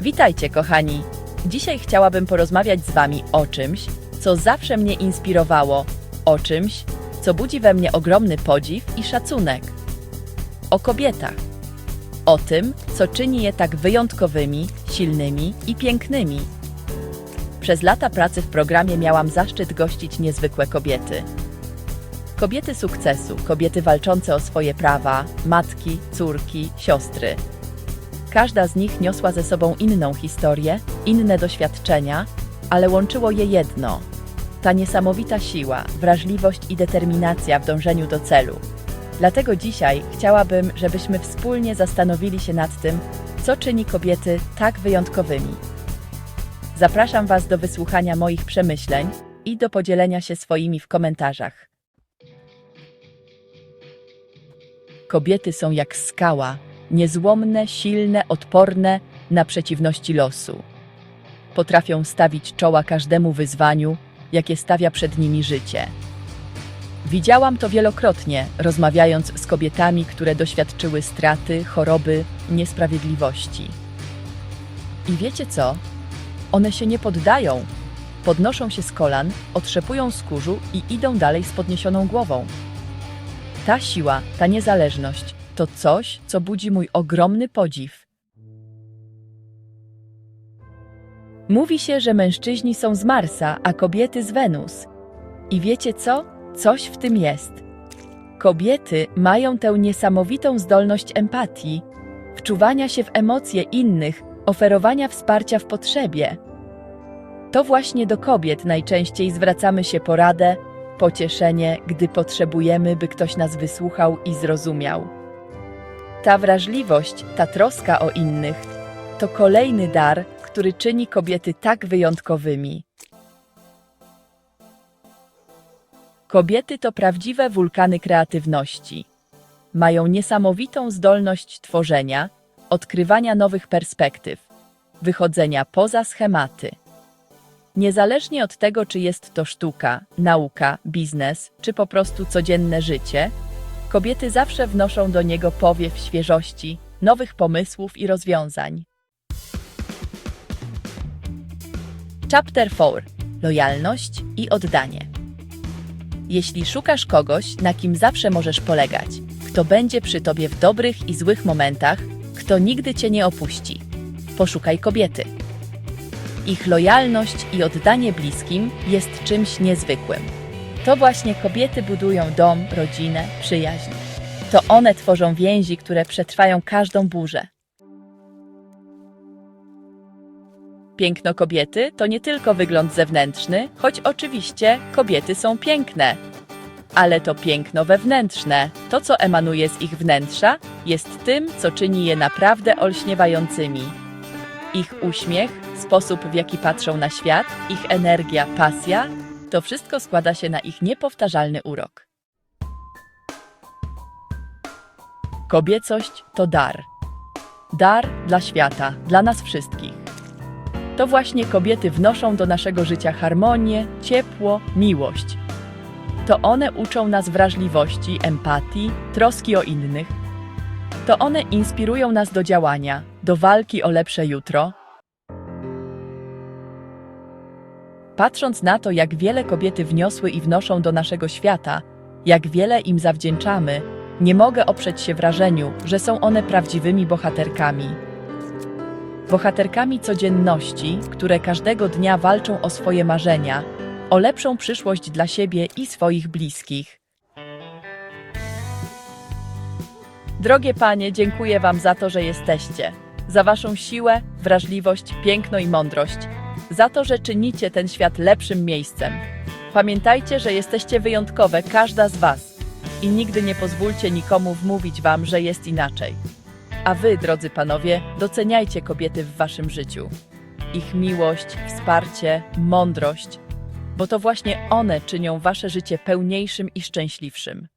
Witajcie, kochani. Dzisiaj chciałabym porozmawiać z Wami o czymś, co zawsze mnie inspirowało, o czymś, co budzi we mnie ogromny podziw i szacunek. O kobietach. O tym, co czyni je tak wyjątkowymi, silnymi i pięknymi. Przez lata pracy w programie miałam zaszczyt gościć niezwykłe kobiety. Kobiety sukcesu, kobiety walczące o swoje prawa, matki, córki, siostry. Każda z nich niosła ze sobą inną historię, inne doświadczenia, ale łączyło je jedno ta niesamowita siła, wrażliwość i determinacja w dążeniu do celu. Dlatego dzisiaj chciałabym, żebyśmy wspólnie zastanowili się nad tym, co czyni kobiety tak wyjątkowymi. Zapraszam Was do wysłuchania moich przemyśleń i do podzielenia się swoimi w komentarzach. Kobiety są jak skała, niezłomne, silne, odporne na przeciwności losu. Potrafią stawić czoła każdemu wyzwaniu, jakie stawia przed nimi życie. Widziałam to wielokrotnie, rozmawiając z kobietami, które doświadczyły straty, choroby, niesprawiedliwości. I wiecie co? One się nie poddają. Podnoszą się z kolan, otrzepują z kurzu i idą dalej z podniesioną głową. Ta siła, ta niezależność to coś, co budzi mój ogromny podziw. Mówi się, że mężczyźni są z Marsa, a kobiety z Wenus. I wiecie co? Coś w tym jest. Kobiety mają tę niesamowitą zdolność empatii, wczuwania się w emocje innych, oferowania wsparcia w potrzebie. To właśnie do kobiet najczęściej zwracamy się po radę, pocieszenie, gdy potrzebujemy, by ktoś nas wysłuchał i zrozumiał. Ta wrażliwość, ta troska o innych to kolejny dar, który czyni kobiety tak wyjątkowymi. Kobiety to prawdziwe wulkany kreatywności. Mają niesamowitą zdolność tworzenia, odkrywania nowych perspektyw, wychodzenia poza schematy. Niezależnie od tego, czy jest to sztuka, nauka, biznes, czy po prostu codzienne życie, kobiety zawsze wnoszą do niego powiew świeżości, nowych pomysłów i rozwiązań. Chapter 4. Lojalność i oddanie. Jeśli szukasz kogoś, na kim zawsze możesz polegać, kto będzie przy tobie w dobrych i złych momentach, kto nigdy cię nie opuści, poszukaj kobiety. Ich lojalność i oddanie bliskim jest czymś niezwykłym. To właśnie kobiety budują dom, rodzinę, przyjaźń. To one tworzą więzi, które przetrwają każdą burzę. Piękno kobiety to nie tylko wygląd zewnętrzny, choć oczywiście kobiety są piękne. Ale to piękno wewnętrzne, to co emanuje z ich wnętrza, jest tym, co czyni je naprawdę olśniewającymi. Ich uśmiech, sposób w jaki patrzą na świat, ich energia, pasja to wszystko składa się na ich niepowtarzalny urok. Kobiecość to dar. Dar dla świata, dla nas wszystkich. To właśnie kobiety wnoszą do naszego życia harmonię, ciepło, miłość. To one uczą nas wrażliwości, empatii, troski o innych. To one inspirują nas do działania, do walki o lepsze jutro. Patrząc na to, jak wiele kobiety wniosły i wnoszą do naszego świata, jak wiele im zawdzięczamy, nie mogę oprzeć się wrażeniu, że są one prawdziwymi bohaterkami. Bohaterkami codzienności, które każdego dnia walczą o swoje marzenia, o lepszą przyszłość dla siebie i swoich bliskich. Drogie panie, dziękuję wam za to, że jesteście. Za waszą siłę, wrażliwość, piękno i mądrość. Za to, że czynicie ten świat lepszym miejscem. Pamiętajcie, że jesteście wyjątkowe, każda z was. I nigdy nie pozwólcie nikomu wmówić wam, że jest inaczej. A wy, drodzy panowie, doceniajcie kobiety w waszym życiu. Ich miłość, wsparcie, mądrość, bo to właśnie one czynią wasze życie pełniejszym i szczęśliwszym.